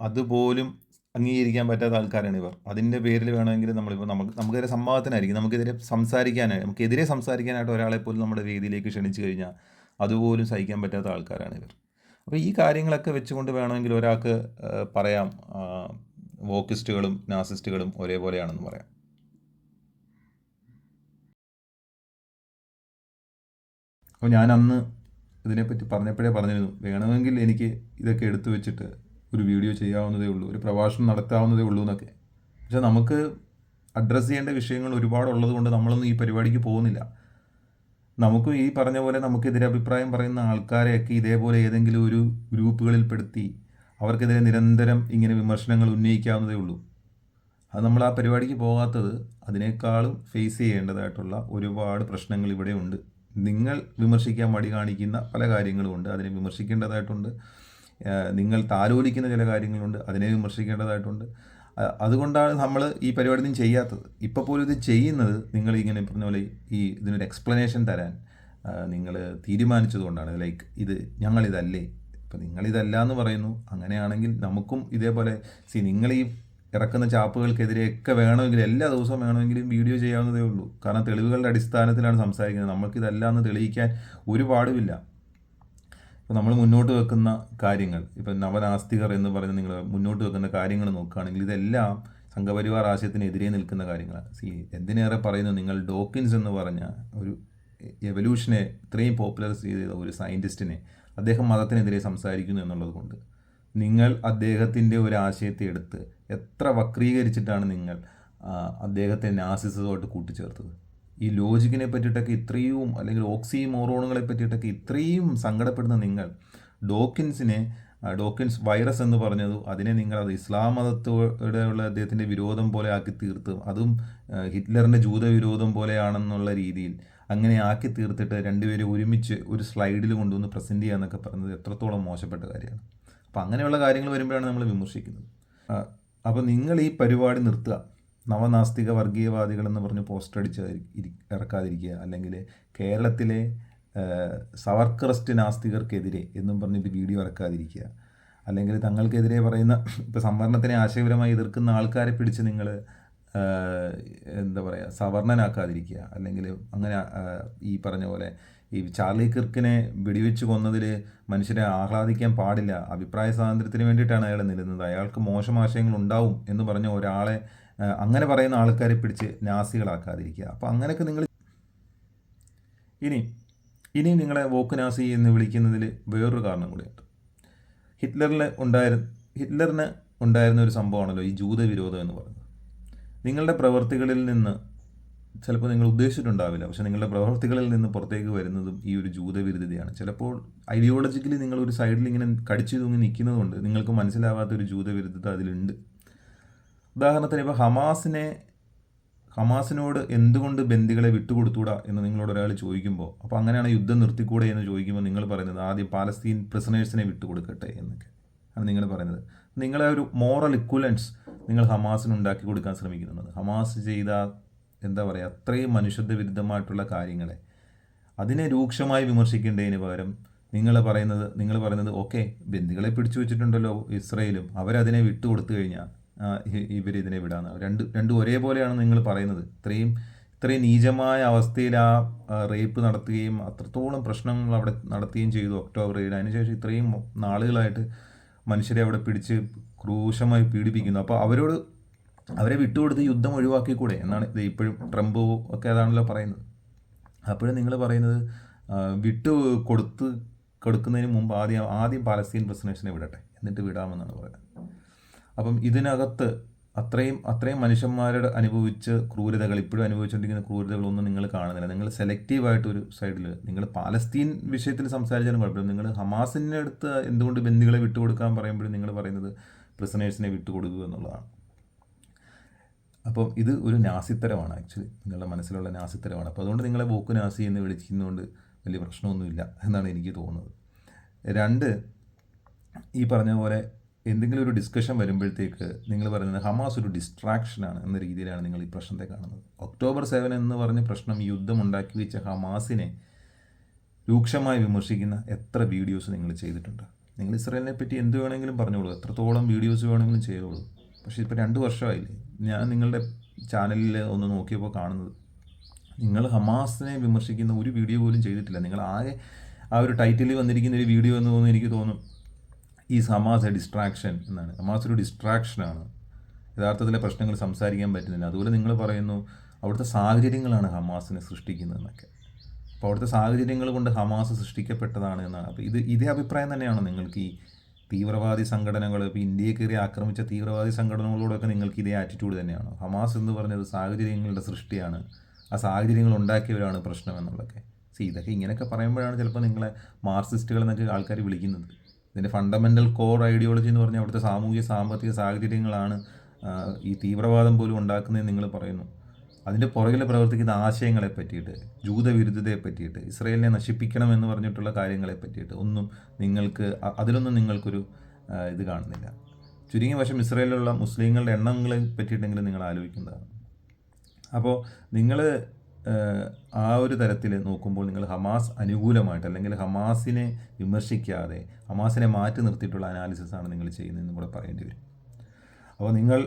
അതുപോലും അംഗീകരിക്കാൻ പറ്റാത്ത ആൾക്കാരാണ് ഇവർ. അതിന്റെ പേരിൽ വേണമെങ്കിൽ നമ്മളിപ്പോൾ നമുക്ക് നമുക്കെതിരെ സംവാദത്തിനായിരിക്കും. നമുക്കെതിരെ സംസാരിക്കാനായി നമുക്കെതിരെ സംസാരിക്കാനായിട്ട് ഒരാളെ പോലും നമ്മുടെ വേദിയിലേക്ക് ക്ഷണിച്ചു കഴിഞ്ഞാൽ അതുപോലും സഹിക്കാൻ പറ്റാത്ത ആൾക്കാരാണ് ഇവർ. അപ്പോൾ ഈ കാര്യങ്ങളൊക്കെ വെച്ചുകൊണ്ട് വേണമെങ്കിൽ ഒരാൾക്ക് പറയാം. വോക്കിസ്റ്റുകളും നാസിസ്റ്റുകളും ഒരേപോലെയാണെന്ന് പറയാം. അപ്പോൾ ഞാൻ അന്ന് ഇതിനെപ്പറ്റി പറഞ്ഞപ്പോഴേ പറഞ്ഞിരുന്നു. വേണമെങ്കിൽ എനിക്ക് ഇതൊക്കെ എടുത്തു വെച്ചിട്ട് ഒരു വീഡിയോ ചെയ്യാവുന്നതേ ഉള്ളൂ ഒരു പ്രഭാഷണം നടത്താവുന്നതേ ഉള്ളൂ എന്നൊക്കെ. പക്ഷെ നമുക്ക് അഡ്രസ്സ് ചെയ്യേണ്ട വിഷയങ്ങൾ ഒരുപാടുള്ളത് കൊണ്ട് നമ്മളൊന്നും ഈ പരിപാടിക്ക് പോകുന്നില്ല. നമുക്കും ഈ പറഞ്ഞ പോലെ നമുക്കെതിരെ അഭിപ്രായം പറയുന്ന ആൾക്കാരെയൊക്കെ ഇതേപോലെ ഏതെങ്കിലും ഒരു ഗ്രൂപ്പുകളിൽപ്പെടുത്തി അവർക്കെതിരെ നിരന്തരം ഇങ്ങനെ വിമർശനങ്ങൾ ഉന്നയിക്കാവുന്നതേ ഉള്ളൂ. അത് നമ്മൾ ആ പരിപാടിക്ക് പോകാത്തത് അതിനേക്കാളും ഫേസ് ചെയ്യേണ്ടതായിട്ടുള്ള ഒരുപാട് പ്രശ്നങ്ങൾ ഇവിടെ ഉണ്ട്. നിങ്ങൾ വിമർശിക്കാൻ മടി കാണിക്കുന്ന പല കാര്യങ്ങളുമുണ്ട് അതിനെ വിമർശിക്കേണ്ടതായിട്ടുണ്ട്. നിങ്ങൾ താലോലിക്കുന്ന ചില കാര്യങ്ങളുണ്ട് അതിനെ വിമർശിക്കേണ്ടതായിട്ടുണ്ട്. അതുകൊണ്ടാണ് നമ്മൾ ഈ പരിപാടി ഒന്നും ചെയ്യാത്തത്. ഇപ്പോൾ പോലും ഇത് ചെയ്യുന്നത് നിങ്ങൾ ഇങ്ങനെ പറഞ്ഞ പോലെ ഈ ഇതിനൊരു എക്സ്പ്ലനേഷൻ തരാൻ നിങ്ങൾ തീരുമാനിച്ചതുകൊണ്ടാണ് ലൈക്ക് ഇത് ഞങ്ങളിതല്ലേ. ഇപ്പം നിങ്ങളിതല്ല എന്ന് പറയുന്നു. അങ്ങനെയാണെങ്കിൽ നമുക്കും ഇതേപോലെ സി നിങ്ങൾ ഈ ഇറക്കുന്ന ചാപ്പുകൾക്കെതിരെയൊക്കെ വേണമെങ്കിൽ എല്ലാ ദിവസവും വേണമെങ്കിലും വീഡിയോ ചെയ്യാവുന്നതേ ഉള്ളൂ. കാരണം തെളിവുകളുടെ അടിസ്ഥാനത്തിലാണ് സംസാരിക്കുന്നത്. നമുക്കിതല്ല എന്ന് തെളിയിക്കാൻ ഒരു പാടുമില്ല ഇപ്പോൾ നമ്മൾ മുന്നോട്ട് വെക്കുന്ന കാര്യങ്ങൾ ഇപ്പം നവനാസ്തികർ എന്ന് പറയുന്ന നിങ്ങൾ മുന്നോട്ട് വെക്കുന്ന കാര്യങ്ങൾ നോക്കുകയാണെങ്കിൽ ഇതെല്ലാം സംഘപരിവാർ ആശയത്തിനെതിരെ നിൽക്കുന്ന കാര്യങ്ങളാണ്. സി എന്തിനേറെ പറയുന്നു? നിങ്ങൾ ഡോക്കിൻസ് എന്ന് പറഞ്ഞ ഒരു എവല്യൂഷനെ ഇത്രയും പോപ്പുലർ ചെയ്ത ഒരു സയന്റിസ്റ്റിനെ അദ്ദേഹം മതത്തിനെതിരെ സംസാരിക്കുന്നു എന്നുള്ളത് കൊണ്ട്. നിങ്ങൾ അദ്ദേഹത്തിന്റെ ഒരു ആശയത്തെ എടുത്ത് എത്ര വക്രീകരിച്ചിട്ടാണ് നിങ്ങൾ അദ്ദേഹത്തെ നാസിസമായിട്ട് കൂട്ടിച്ചേർത്തത്? ഈ ലോജിക്കിനെ പറ്റിയിട്ടൊക്കെ ഇത്രയും അല്ലെങ്കിൽ ഓക്സി മോറോണുകളെ പറ്റിയിട്ടൊക്കെ ഇത്രയും സങ്കടപ്പെടുന്ന നിങ്ങൾ ഡോക്കിൻസിനെ ഡോക്കിൻസ് വൈറസ് എന്ന് പറഞ്ഞതും അതിനെ നിങ്ങൾ അത് ഇസ്ലാം മതത്തോടെയുള്ള അദ്ദേഹത്തിന്റെ വിരോധം പോലെ ആക്കി തീർത്തും അതും ഹിറ്റ്ലറിന്റെ ജൂതവിരോധം പോലെയാണെന്നുള്ള രീതിയിൽ അങ്ങനെ ആക്കി തീർത്തിട്ട് രണ്ടുപേരും ഒരുമിച്ച് ഒരു സ്ലൈഡിൽ കൊണ്ടുവന്ന് പ്രസന്റ് ചെയ്യുക എന്നൊക്കെ പറയുന്നത് എത്രത്തോളം മോശപ്പെട്ട കാര്യമാണ്. അപ്പോൾ അങ്ങനെയുള്ള കാര്യങ്ങൾ വരുമ്പോഴാണ് നമ്മൾ വിമർശിക്കുന്നത്. അപ്പോൾ നിങ്ങൾ ഈ പരിപാടി നിർത്തുക. നവനാസ്തിക വർഗീയവാദികൾ എന്ന് പറഞ്ഞ് പോസ്റ്റർ അടിച്ച് ഇറക്കാതിരിക്കുക. അല്ലെങ്കിൽ കേരളത്തിലെ സവർക്രസ്റ്റ് നാസ്തികർക്കെതിരെ എന്നും പറഞ്ഞിട്ട് വീഡിയോ ഇറക്കാതിരിക്കുക. അല്ലെങ്കിൽ തങ്ങൾക്കെതിരെ പറയുന്ന ഇപ്പോൾ സംവരണത്തിനെ ആശയപരമായി എതിർക്കുന്ന ആൾക്കാരെ പിടിച്ച് നിങ്ങൾ എന്താ പറയുക സവർണനാക്കാതിരിക്കുക അല്ലെങ്കിൽ അങ്ങനെ ഈ പറഞ്ഞ പോലെ ഈ ചാർലി കിർക്കിനെ വെടിവെച്ച് കൊന്നതിൽ മനുഷ്യരെ ആഹ്ലാദിക്കാൻ പാടില്ല. അഭിപ്രായ സ്വാതന്ത്ര്യത്തിന് വേണ്ടിയിട്ടാണ് അയാൾ നിൽക്കുന്നത് അയാൾക്ക് മോശം ആശയങ്ങൾ ഉണ്ടാവും എന്ന് പറഞ്ഞ ഒരാളെ അങ്ങനെ പറയുന്ന ആൾക്കാരെ പിടിച്ച് നാസികളാക്കാതിരിക്കുക. അപ്പോൾ അങ്ങനെയൊക്കെ നിങ്ങൾ ഇനി ഇനി നിങ്ങളെ വോക്ക് നാസി എന്ന് വിളിക്കുന്നതിൽ വേറൊരു കാരണം കൂടിയുണ്ട് ഹിറ്റ്ലറിന് ഉണ്ടായിരുന്ന ഹിറ്റ്ലറിന് ഉണ്ടായിരുന്ന ഒരു സംഭവമാണല്ലോ ഈ ജൂതവിരോധം എന്ന് പറയുന്നത്. നിങ്ങളുടെ പ്രവർത്തികളിൽ നിന്ന് ചിലപ്പോൾ നിങ്ങൾ ഉദ്ദേശിച്ചിട്ടുണ്ടാവില്ല. പക്ഷേ നിങ്ങളുടെ പ്രവർത്തികളിൽ നിന്ന് പുറത്തേക്ക് വരുന്നതും ഈ ഒരു ജൂതവിരുദ്ധതയാണ്. ചിലപ്പോൾ ഐഡിയോളജിക്കലി നിങ്ങൾ ഒരു സൈഡിൽ ഇങ്ങനെ കടിച്ചു തൂങ്ങി നിൽക്കുന്നതുകൊണ്ട് നിങ്ങൾക്ക് മനസ്സിലാവാത്ത ഒരു ജൂതവിരുദ്ധത അതിലുണ്ട്. ഉദാഹരണത്തിന് ഇപ്പോൾ ഹമാസിനെ ഹമാസിനോട് എന്തുകൊണ്ട് ബന്ദികളെ വിട്ടുകൊടുത്തൂടാ എന്ന് നിങ്ങളോട് ഒരാൾ ചോദിക്കുമ്പോൾ അപ്പോൾ അങ്ങനെയാണ് യുദ്ധം നിർത്തിക്കൂടെ എന്ന് ചോദിക്കുമ്പോൾ നിങ്ങൾ പറയുന്നത് ആദ്യം പാലസ്തീൻ പ്രിസണേഴ്സിനെ വിട്ടുകൊടുക്കട്ടെ എന്നൊക്കെ. ആണ് നിങ്ങൾ പറയുന്നത്. നിങ്ങളെ ഒരു മോറൽ ഇക്വലൻസ് നിങ്ങൾ ഹമാസിന് ഉണ്ടാക്കി കൊടുക്കാൻ ശ്രമിക്കുന്നുണ്ട്. ഹമാസ് ചെയ്ത എന്താ പറയുക അത്രയും മനുഷ്യത്വ വിരുദ്ധമായിട്ടുള്ള കാര്യങ്ങളെ അതിനെ രൂക്ഷമായി വിമർശിക്കേണ്ടതിന് പകരം നിങ്ങൾ പറയുന്നത് നിങ്ങൾ പറയുന്നത് ഓക്കെ ബന്ദികളെ പിടിച്ചു വെച്ചിട്ടുണ്ടല്ലോ ഇസ്രയേലും അവരതിനെ വിട്ടുകൊടുത്തു കഴിഞ്ഞാൽ ഇവർ ഇതിനെ വിടാന്ന്. രണ്ട് രണ്ടും ഒരേപോലെയാണ് നിങ്ങൾ പറയുന്നത്. ഇത്രയും ഇത്രയും നീചമായ അവസ്ഥയിൽ ആ റേപ്പ് നടത്തുകയും അത്രത്തോളം പ്രശ്നങ്ങൾ അവിടെ നടത്തുകയും ചെയ്തു ഒക്ടോബർ ഏഴ് അതിനുശേഷം ഇത്രയും നാളുകളായിട്ട് മനുഷ്യരെ അവിടെ പിടിച്ച് ക്രൂശമായി പീഡിപ്പിക്കുന്നു. അപ്പോൾ അവരോട് അവരെ വിട്ടുകൊടുത്ത് യുദ്ധം ഒഴിവാക്കിക്കൂടെ എന്നാണ് ഇത് ഇപ്പോഴും ട്രംപ് ഒക്കെ അതാണല്ലോ പറയുന്നത്. അപ്പോഴും നിങ്ങൾ പറയുന്നത് വിട്ടു കൊടുത്ത് കൊടുക്കുന്നതിന് മുമ്പ് ആദ്യം ആദ്യം പാലസ്തീൻ പ്രസിഡൻസിനെ വിടട്ടെ. എന്നിട്ട് വിടാമെന്നാണ് പറയുന്നത്. അപ്പം ഇതിനകത്ത് അത്രയും അത്രയും മനുഷ്യന്മാരുടെ അനുഭവിച്ച ക്രൂരതകൾ ഇപ്പോഴും അനുഭവിച്ചുകൊണ്ടിരിക്കുന്ന ക്രൂരതകളൊന്നും നിങ്ങൾ കാണുന്നില്ല. നിങ്ങൾ സെലക്റ്റീവായിട്ട് ഒരു സൈഡിൽ നിങ്ങൾ പാലസ്തീൻ വിഷയത്തിൽ സംസാരിച്ചാലും കുഴപ്പമില്ല. നിങ്ങൾ ഹമാസിന്റെ അടുത്ത് എന്തുകൊണ്ട് ബന്ദികളെ വിട്ടുകൊടുക്കാൻ പറയുമ്പോഴും നിങ്ങൾ പറയുന്നത് പ്രിസണേഴ്സിനെ വിട്ടുകൊടുക്കുക എന്നുള്ളതാണ്. അപ്പം ഇത് ഒരു നാസിത്തരമാണ് ആക്ച്വലി. നിങ്ങളുടെ മനസ്സിലുള്ള നാസിത്തരമാണ്. അപ്പോൾ അതുകൊണ്ട് നിങ്ങളെ ബോക്ക് നാസി എന്ന് വിളിക്കുന്നതുകൊണ്ട് വലിയ പ്രശ്നമൊന്നുമില്ല എന്നാണ് എനിക്ക് തോന്നുന്നത്. രണ്ട് ഈ പറഞ്ഞ പോലെ എന്തെങ്കിലും ഒരു ഡിസ്കഷൻ വരുമ്പോഴത്തേക്ക് നിങ്ങൾ പറയുന്നത് ഹമാസ് ഒരു ഡിസ്ട്രാക്ഷനാണ് എന്ന രീതിയിലാണ് നിങ്ങൾ ഈ പ്രശ്നത്തെ കാണുന്നത്. ഒക്ടോബർ സെവൻ എന്ന് പറഞ്ഞ പ്രശ്നം യുദ്ധം ഉണ്ടാക്കി വെച്ച ഹമാസിനെ രൂക്ഷമായി വിമർശിക്കുന്ന എത്ര വീഡിയോസ് നിങ്ങൾ ചെയ്തിട്ടുണ്ട്? നിങ്ങൾ ഇസ്രായേലിനെ പറ്റി എന്ത് വേണമെങ്കിലും പറഞ്ഞോളൂ. എത്രത്തോളം വീഡിയോസ് വേണമെങ്കിലും ചെയ്തോളൂ. പക്ഷേ ഇപ്പോൾ രണ്ട് വർഷമായില്ലേ. ഞാൻ നിങ്ങളുടെ ചാനലിൽ ഒന്ന് നോക്കിയപ്പോൾ കാണുന്നത് നിങ്ങൾ ഹമാസിനെ വിമർശിക്കുന്ന ഒരു വീഡിയോ പോലും ചെയ്തിട്ടില്ല. നിങ്ങൾ ആകെ ആ ഒരു ടൈറ്റിൽ വന്നിരിക്കുന്ന ഒരു വീഡിയോ എന്ന് തോന്നുന്നു എനിക്ക് തോന്നും. ഈ ഹമാസ് എ ഡിസ്ട്രാക്ഷൻ എന്നാണ്. ഹമാസ് ഒരു ഡിസ്ട്രാക്ഷനാണ് യഥാർത്ഥത്തിലെ പ്രശ്നങ്ങൾ സംസാരിക്കാൻ പറ്റുന്നില്ല. അതുപോലെ നിങ്ങൾ പറയുന്നു അവിടുത്തെ സാഹചര്യങ്ങളാണ് ഹമാസിനെ സൃഷ്ടിക്കുന്നതെന്നൊക്കെ അപ്പോൾ അവിടുത്തെ സാഹചര്യങ്ങൾ കൊണ്ട് ഹമാസ് സൃഷ്ടിക്കപ്പെട്ടതാണ് എന്നാണ്. അപ്പോൾ ഇത് ഇതേ അഭിപ്രായം തന്നെയാണോ നിങ്ങൾക്ക് ഈ തീവ്രവാദി സംഘടനകൾ ഇപ്പോൾ ഇന്ത്യയെ കയറി ആക്രമിച്ച തീവ്രവാദി സംഘടനകളോടൊക്കെ നിങ്ങൾക്ക് ഇതേ ആറ്റിറ്റ്യൂഡ് തന്നെയാണ്. ഹമാസ് എന്ന് പറഞ്ഞത് സാഹചര്യങ്ങളുടെ സൃഷ്ടിയാണ്. ആ സാഹചര്യങ്ങൾ ഉണ്ടാക്കിയവരാണ് പ്രശ്നം എന്നുള്ളതൊക്കെ. സി ഇതൊക്കെ ഇങ്ങനെയൊക്കെ പറയുമ്പോഴാണ് ചിലപ്പോൾ നിങ്ങളെ മാർസിസ്റ്റുകൾ എന്നൊക്കെ ആൾക്കാർ വിളിക്കുന്നത്. ഇതിന്റെ ഫണ്ടമെന്റൽ കോർ ഐഡിയോളജി എന്ന് പറഞ്ഞാൽ അവിടുത്തെ സാമൂഹിക സാമ്പത്തിക സാഹചര്യങ്ങളാണ് ഈ തീവ്രവാദം പോലും ഉണ്ടാക്കുന്നതെന്ന് നിങ്ങൾ പറയുന്നു. അതിന്റെ പുറകിൽ പ്രവർത്തിക്കുന്ന ആശയങ്ങളെ പറ്റിയിട്ട് ജൂതവിരുദ്ധതയെ പറ്റിയിട്ട് ഇസ്രയേലിനെ നശിപ്പിക്കണം എന്ന് പറഞ്ഞിട്ടുള്ള കാര്യങ്ങളെ പറ്റിയിട്ട് ഒന്നും നിങ്ങൾക്ക് അതിലൊന്നും നിങ്ങൾക്കൊരു ഇത് കാണുന്നില്ല. ചുരുങ്ങിയ വശം ഇസ്രയേലിലുള്ള മുസ്ലിങ്ങളുടെ എണ്ണങ്ങളെ പറ്റിയിട്ടെങ്കിലും നിങ്ങൾ ആലോചിക്കുന്നതാണ്. അപ്പോൾ നിങ്ങൾ ആ ഒരു തരത്തിൽ നോക്കുമ്പോൾ നിങ്ങൾ ഹമാസ് അനുകൂലമായിട്ട് അല്ലെങ്കിൽ ഹമാസിനെ വിമർശിക്കാതെ ഹമാസിനെ മാറ്റി നിർത്തിയിട്ടുള്ള അനാലിസിസാണ് നിങ്ങൾ ചെയ്യുന്നതെന്നും കൂടെ പറയേണ്ടി വരും. അപ്പോൾ നിങ്ങൾ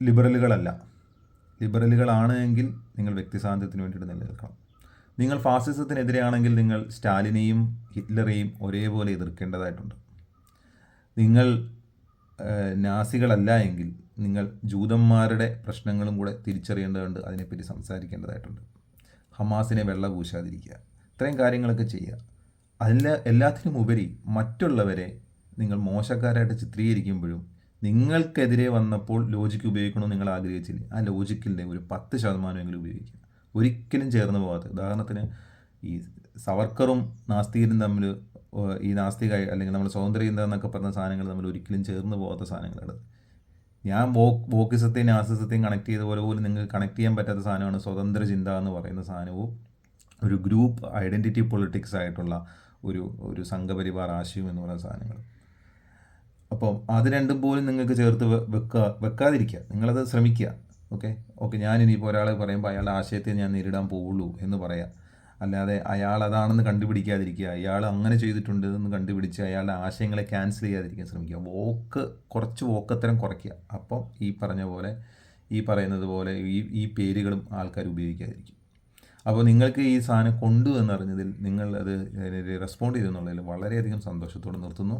ലിബറലുകളല്ല. ലിബറലുകളാണ് എങ്കിൽ നിങ്ങൾ വ്യക്തി സ്വാതന്ത്ര്യത്തിന് വേണ്ടിയിട്ട് നിലനിൽക്കണം. നിങ്ങൾ ഫാസിസത്തിനെതിരെയാണെങ്കിൽ നിങ്ങൾ സ്റ്റാലിനെയും ഹിറ്റ്ലറെയും ഒരേപോലെ എതിർക്കേണ്ടതായിട്ടുണ്ട്. നിങ്ങൾ നാസികളല്ല എങ്കിൽ നിങ്ങൾ ജൂതന്മാരുടെ പ്രശ്നങ്ങളും കൂടെ തിരിച്ചറിയേണ്ടതുണ്ട് അതിനെപ്പറ്റി സംസാരിക്കേണ്ടതായിട്ടുണ്ട്. ഹമാസിനെ വെള്ള പൂശാതിരിക്കുക ഇത്രയും കാര്യങ്ങളൊക്കെ ചെയ്യുക. അതിൽ എല്ലാത്തിനും ഉപരി മറ്റുള്ളവരെ നിങ്ങൾ മോശക്കാരായിട്ട് ചിത്രീകരിക്കുമ്പോഴും നിങ്ങൾക്കെതിരെ വന്നപ്പോൾ ലോജിക്ക് ഉപയോഗിക്കണമെന്ന് നിങ്ങൾ ആഗ്രഹിച്ചില്ല? ആ ലോജിക്കിന്റെ ഒരു പത്ത് ശതമാനമെങ്കിലും ഉപയോഗിക്കുക. ഒരിക്കലും ചേർന്ന് പോകാത്ത ഉദാഹരണത്തിന് ഈ സവർക്കറും നാസ്തികരും തമ്മിൽ ഈ നാസ്തിക അല്ലെങ്കിൽ നമ്മൾ സ്വാതന്ത്ര്യം എന്നൊക്കെ പറഞ്ഞ സാധനങ്ങൾ തമ്മിൽ ഒരിക്കലും ചേർന്ന് പോകാത്ത സാധനങ്ങളാണ്. ഞാൻ വോക്ക് വോക്കിസത്തെയും നാസിസത്തെയും കണക്ട് ചെയ്ത പോലെ പോലും നിങ്ങൾക്ക് കണക്ട് ചെയ്യാൻ പറ്റാത്ത സാധനമാണ് സ്വതന്ത്ര ചിന്ത എന്ന് പറയുന്ന സാധനവും ഒരു ഗ്രൂപ്പ് ഐഡന്റിറ്റി പൊളിറ്റിക്സ് ആയിട്ടുള്ള ഒരു ഒരു സംഘപരിവാർ ആശയം എന്ന് പറയുന്ന സാധനങ്ങൾ. അപ്പം അത് രണ്ടും പോലും നിങ്ങൾക്ക് ചേർത്ത് വെക്കുക വെക്കാതിരിക്കുക. നിങ്ങളത് ശ്രമിക്കുക. ഓക്കെ ഓക്കെ ഞാനിനിയിപ്പോൾ ഒരാളെ പറയുമ്പോൾ അയാളുടെ ആശയത്തെ ഞാൻ നേരിടാൻ പോവുള്ളൂ എന്ന് പറയാം. അല്ലാതെ അയാൾ അതാണെന്ന് കണ്ടുപിടിക്കാതിരിക്കുക അയാൾ അങ്ങനെ ചെയ്തിട്ടുണ്ട് എന്ന് കണ്ടുപിടിച്ച് അയാളുടെ ആശയങ്ങളെ ക്യാൻസൽ ചെയ്യാതിരിക്കാൻ ശ്രമിക്കുക. വോക്ക് കുറച്ച് വോക്കത്തരം കുറയ്ക്കുക. അപ്പം ഈ പറഞ്ഞ പോലെ ഈ പറയുന്നത് പോലെ ഈ ഈ പേരുകളും ആൾക്കാർ ഉപയോഗിക്കാതിരിക്കും. അപ്പോൾ നിങ്ങൾക്ക് ഈ സാധനം കൊണ്ടു എന്നറിഞ്ഞതിൽ നിങ്ങൾ അത് റെസ്പോണ്ട് ചെയ്തെന്നുള്ളതിൽ വളരെയധികം സന്തോഷത്തോടെ നിർത്തുന്നു.